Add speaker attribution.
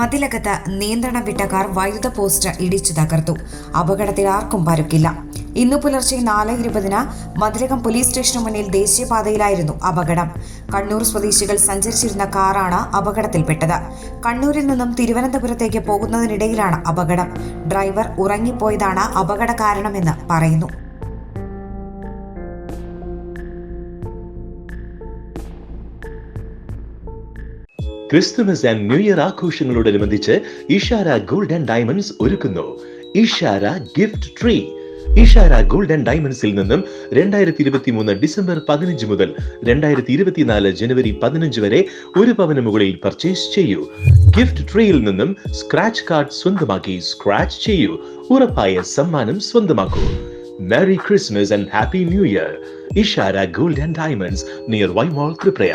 Speaker 1: മതിലകത്ത് നിയന്ത്രണം വിട്ട കാർ വൈദ്യുത പോസ്റ്റ് ഇടിച്ചു തകർത്തു. അപകടത്തിൽ ആർക്കും പരുക്കില്ല. ഇന്നു പുലർച്ചെ നാല് ഇരുപതിന് മതിലകം പോലീസ് സ്റ്റേഷന് മുന്നിൽ ദേശീയപാതയിലായിരുന്നു അപകടം. കണ്ണൂർ സ്വദേശികൾ സഞ്ചരിച്ചിരുന്ന കാറാണ് അപകടത്തിൽപ്പെട്ടത്. കണ്ണൂരിൽ നിന്നും തിരുവനന്തപുരത്തേക്ക് പോകുന്നതിനിടയിലാണ് അപകടം. ഡ്രൈവർ ഉറങ്ങിപ്പോയതാണ് അപകട കാരണമെന്ന് പറയുന്നു.
Speaker 2: ക്രിസ്തുമസ് ആൻഡ് ന്യൂ ഇയർ ആഘോഷങ്ങളോടനുബന്ധിച്ച് ഇഷാര ഗോൾഡ് ആൻഡ് ഡയമണ്ട്സ് ഒരുക്കുന്നു. Ishara gift tree Ishara gold and ഡയമണ്ട്സിൽ നിന്നും രണ്ടായിരത്തി ഇരുപത്തി മൂന്ന് ഡിസംബർ പതിനഞ്ച് മുതൽ രണ്ടായിരത്തി ഇരുപത്തിനാല് ജനുവരി പതിനഞ്ച് വരെ ഒരു പവന് മുകളിൽ പർച്ചേസ് ചെയ്യൂ. ഗിഫ്റ്റ് ട്രീയിൽ നിന്നും സ്ക്രാച്ച് കാർഡ് സ്വന്തമാക്കി സ്ക്രാച്ച് ചെയ്യൂ. ഉറപ്പായ സമ്മാനം സ്വന്തമാക്കൂ. Merry Christmas and happy new year Ishara gold and diamonds near Y വൈമോൾ ത്രിപ്രയ